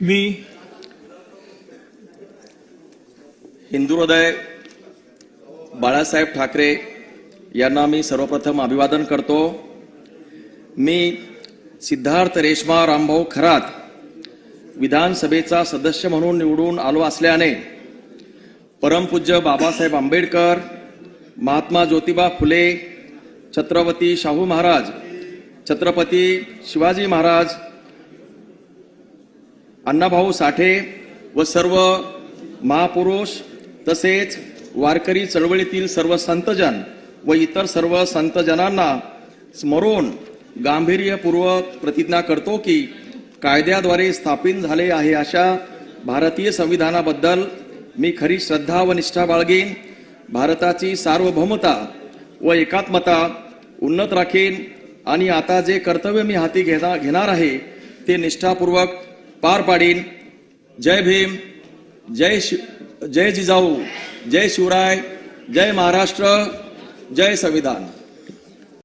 मी हिंदू हृदय बाळासाहेब ठाकरे यांना मी सर्वप्रथम अभिवादन करतो. मी सिद्धार्थ रेश्मा रामभाऊ खरात विधानसभेचा सदस्य म्हणून निवडून आलो असल्याने परमपूज्य बाबासाहेब आंबेडकर महात्मा ज्योतिबा फुले छत्रपती शाहू महाराज छत्रपती शिवाजी महाराज अण्णाभाऊ साठे व सर्व महापुरुष तसेच वारकरी चळवळीतील सर्व संतजन व इतर सर्व संतजनांना स्मरून गांभीर्यपूर्वक प्रतिज्ञा करतो की कायद्याद्वारे स्थापित झाले आहे अशा भारतीय संविधानाबद्दल मी खरी श्रद्धा व निष्ठा बाळगेन. भारताची सार्वभौमता व एकात्मता उन्नत राखेन. आणि आता जे कर्तव्य मी हाती घेणार आहे ते निष्ठापूर्वक पार पाडीन जय भीम. जय शि जय जिजाऊ. जय शिवराय. जय महाराष्ट्र. जय संविधान.